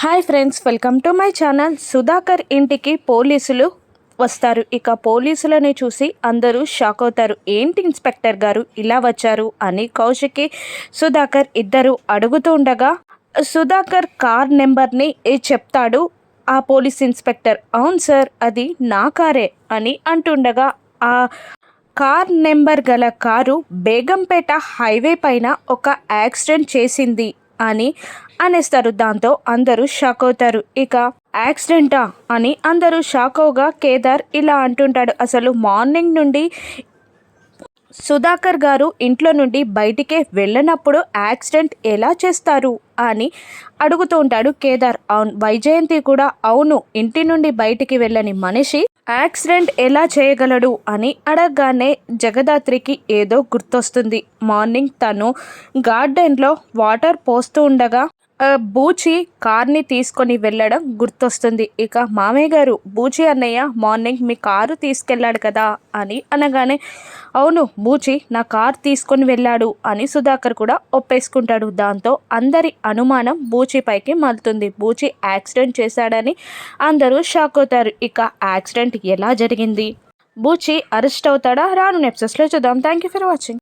Hi friends welcome to my channel. Sudhakar ఇంటికి పోలీసులు వస్తారు. ఇక పోలీసులని చూసి అందరూ షాక్ అవుతారు. ఏంటి ఇన్స్పెక్టర్ గారు ఇలా వచ్చారు అని కౌశికి సుధాకర్ ఇద్దరు అడుగుతూ ఉండగా సుధాకర్ కార్ నెంబర్ని చెప్తాడు? ఆ పోలీస్ ఇన్స్పెక్టర్ అవును సార్ అది నా కారే అని అంటుండగా ఆ కార్ నెంబర్ గల కారు బేగంపేట హైవే పైన ఒక యాక్సిడెంట్ చేసింది అని అనేస్తారు. దాంతో అందరూ షాక్ అవుతారు. ఇక యాక్సిడెంటా అని అందరూ షాక్ అవగా కేదార్ ఇలా అంటుంటాడు. అసలు మార్నింగ్ నుండి సుధాకర్ గారు ఇంట్లో నుండి బయటికే వెళ్ళనప్పుడు యాక్సిడెంట్ ఎలా చేస్తారు అని అడుగుతూ ఉంటాడు కేదార్. అవును వైజయంతి కూడా అవును ఇంటి నుండి బయటికి వెళ్ళని మనిషి యాక్సిడెంట్ ఎలా చేయగలడు అని అడగగానే జగదాత్రికి ఏదో గుర్తొస్తుంది. మార్నింగ్ తను గార్డెన్లో వాటర్ పోస్తూ ఉండగా బూచి కార్ని తీసుకొని వెళ్ళడం గుర్తొస్తుంది. ఇక మామయ్య గారు బూచి అన్నయ్య మార్నింగ్ మీ కారు తీసుకెళ్ళాడు కదా అని అనగానే అవును బూచి నా కార్ తీసుకొని వెళ్ళాడు అని సుధాకర్ కూడా ఒప్పేసుకుంటాడు. దాంతో అందరి అనుమానం బూచిపైకి మలుతుంది బూచి యాక్సిడెంట్ చేశాడని అందరూ షాక్ అవుతారు. ఇక యాక్సిడెంట్ ఎలా జరిగింది? బూచి అరెస్ట్ అవుతాడా? రాను నెప్సెస్లో చూద్దాం. Thank you for watching.